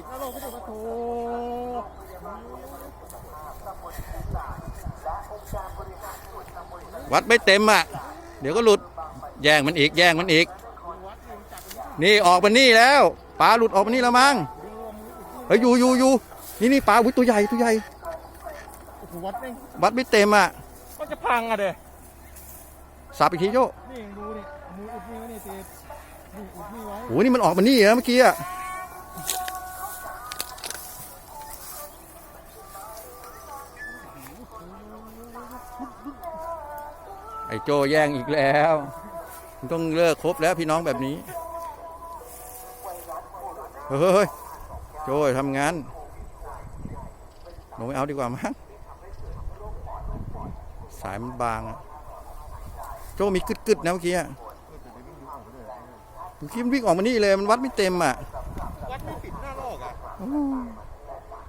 ปิดหน้าโลกไม่ได้ปะโถวัดไม่เต็มอะ เดี๋ยวก็หลุด แย่งมันอีก แย่งมันอีก นี่ออกมานี่แล้วปลาหลุดออกมานี่แล้วมั้งเฮ้ยอยู่อยู่อยู่นี่นี่ปลาอุ้ยตัวใหญ่ตัวใหญ่โอ้โหวัดแม่งวัดไม่เต็มอะก็จะพังอะเด้สับอีกทีโยนี่ดูนี่มืออุดนี่ไว้นี่เตะนี่อุดนี่ไว้โหนี่มันออกมานี่เหรอเมื่อกี้อะ ไอ้โจแย่งอีกแล้วมันต้องเลิกคบแล้วพี่น้องแบบนี้ เฮ้ย โจทำงานลงไม่เอาดีกว่ามั้งสายมันบางอะโจมีกึดๆนะเมื่อกี้อะเมื่อกี้มันวิ่งออกมานี่เลย มันวัดไม่เต็มอะ วัดไม่ปิดหน้าโลกอะ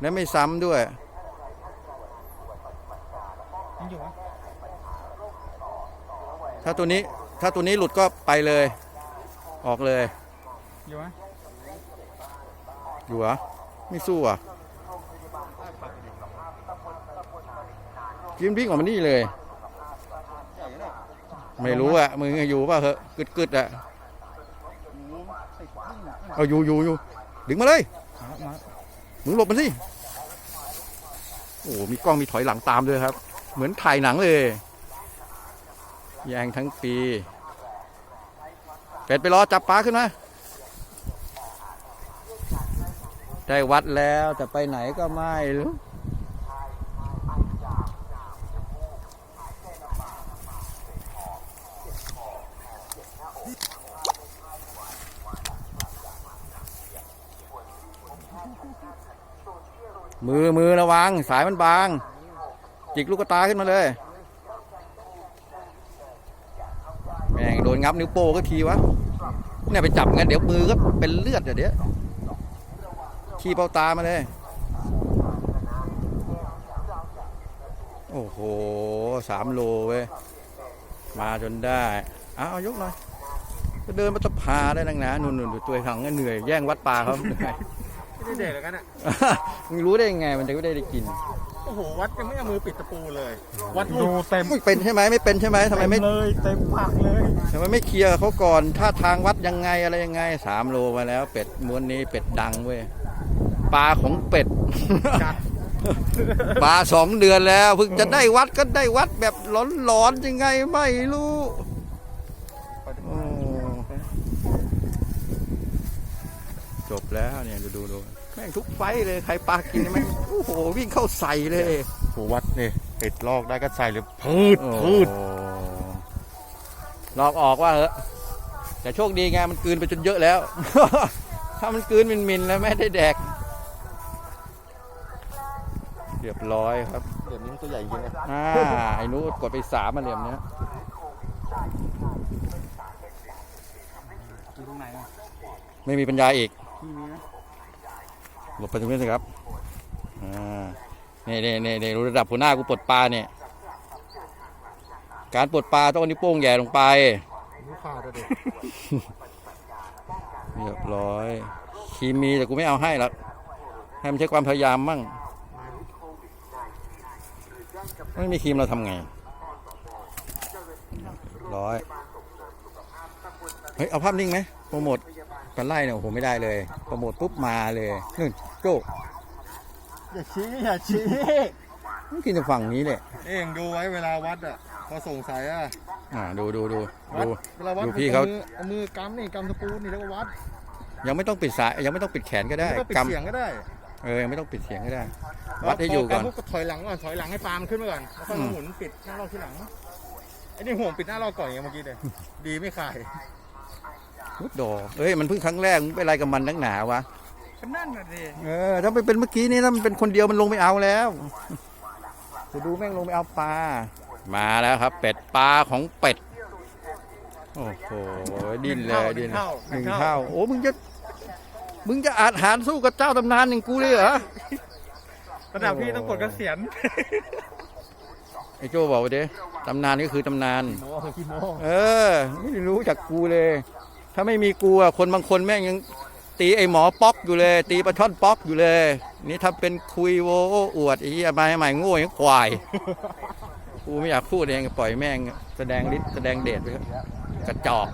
และไม่ซ้ำด้วยยังอยู่ไหม ถ้าตัวนี้ถ้าตัวนี้หลุดก็ไปเลย ออกเลย อยู่ไหมอยู่เหรอไม่สู้อะกินวิ่งออกมานี่เลย ไม่รู้อะมึงอยู่ป่ะเหอะกึดกึดๆอะเอาอยู่อยู่อยู่ดึงมาเลยมามึงหลบมันสิโอ้โหมีกล้องมีถอยหลังตามด้วยครับ เหมือนถ่ายหนังเลย แยงทั้งปี เป็ดไปรอจับปลาขึ้นมา ได้วัดแล้วแต่ไปไหนก็ไม่รู้มือมือระวัง สายมันบาง จิกลูกตาขึ้นมาเลย แม่ง โดนงับนิ้วโป้ก็ทีวะเนี่ยไปจับงั้นเดี๋ยวมือก็เป็นเลือดอะเดี๋ยวขี้เป้าตามาเลย โอ้โหสามโลเว้ยมาจนได้เอาเอายกหน่อยก็เดินมาตะพาได้นังนะนุ่นๆดูตัวขังเหนื่อยแย่งวัดปลาเขาเหนื่อยไม่ได้เด็กแล้วกันอะมึงรู้ได้ยังไงมันจะไม่ได้ได้กินโอ้โหวัดยังไม่เอามือปิดตะปูเลย วัดดูเต็มไม่เป็นใช่ไหมไม่เป็นใช่ไหมทำไมไม่เลยเต็มปากเลยทำไมไม่เคลียร์เขาก่อนท่าทางวัดยังไงอะไรยังไงสามโลมาแล้ว เป็ดม้วนนี้เป็ดดังเว้ยปลาของเป็ด จัด ปลาสองเดือนแล้วเพิ่งจะได้วัดก็ได้วัดแบบหลอนๆยังไงไม่รู้โอ้จบแล้วเนี่ยดูดูดู แม่งทุกไฟต์เลยใครปลากินแม่งโอ้โหวิ่งเข้าใส่เลยโหวัดนี่ติดลอกได้ก็ใส่เลยพืดพืดโอ้หลอกออกว่าเหอะแต่โชคดีไงมันกลืนไปจนเยอะแล้ว ถ้ามันกลืนมินมินๆแล้วไม่ได้แดก เรียบร้อยครับเดี๋ยวนี้ตัวใหญ่จริงนะอ่าไอ้นู้นกดไปสามมาเหลี่ยมเนี้ยอยู่ตรงไหนอะไม่มีปัญญาอีกที่นี้นะ หลบไปตรงนี้สิครับอ่านี่นี่นี่นี่รู้ระดับหัวหน้ากูปลดปลาเนี่ย การปลดปลาต้องเอานิ้วโป้งแหย่ลงไปรู้ข่าวเด็กเรียบร้อยครีมมีแต่กูไม่เอาให้หรอกให้มันใช้ความพยายามมั่งไม่มีครีมเราทำไงร้อย เฮ้ย เอาภาพนิ่งไหมโปรโมท กันไล่เนี่ยโอ้โหไม่ได้เลยโปรโมทปุ๊บมาเลยนึ่นโจ้อย่าชี้อย่าชี้ไม่กินจะฝั่งนี้เลยเองดูไว้เวลาวัดอะพอสงสัยอะอ่าดูดูดูวัดดูเวลาวัดดูพี่เขาอมือเอามือกำนี่กำตะปูนี่แล้วก็วัด ยังไม่ต้องปิดสายยังไม่ต้องปิดแขนก็ได้แล้วก็ปิดกเสียงก็ได้ำเออยังไม่ต้องปิดเสียงก็ได้ วัดให้อยู่ก่อนพกำปุ๊บก็ถอยหลังก่อนถอยหลังให้ปลามันขึ้นมาก่อนแล้วค่อยมาหมุนปิดหน้าลอกที่หลังไอ้นี่ห่วงปิดหน้าลอกก่อนอย่างเมื่อกี้เลยดีไม่ขาย พุดดอกเอ้ยมันเพิ่งครั้งแรกมึงเป็นอะไรกับมันนักหนาวะก็นั่นน่ะดิเออถ้าไปเป็นเมื่อกี้นี่ถ้ามันเป็นคนเดียวมันลงไม่เอาแล้วจะดูแม่งลงไปเอาปลา มาแล้วครับ เป็ดปลาของเป็ด โอ้โหดิ้นเลยดิ้นหนึ่งเท่าโอ้มึงจะมึงจะอาจหารสู้กับเจ้าตำนานอย่างกูเลยเหรอระดับพี่ต้องกดเกษียณไอ้โจบอกไปดิตำนานก็คือตำนานโมกี่โมเออ ไม่ได้รู้จากกูเลย ถ้าไม่มีกูอะคนบางคนแม่งยังตีไอ้หมอป๊อกอยู่เลย ตีปลาช่อนป๊อกอยู่เลย นี่ทำเป็นคุยโวอวดไอ้เหี้ยมาใหม่โง่ยังควายกูไม่อยากพูดเองปล่อยแม่ง แสดงฤทธิ์แสดงเดชไปกระจอก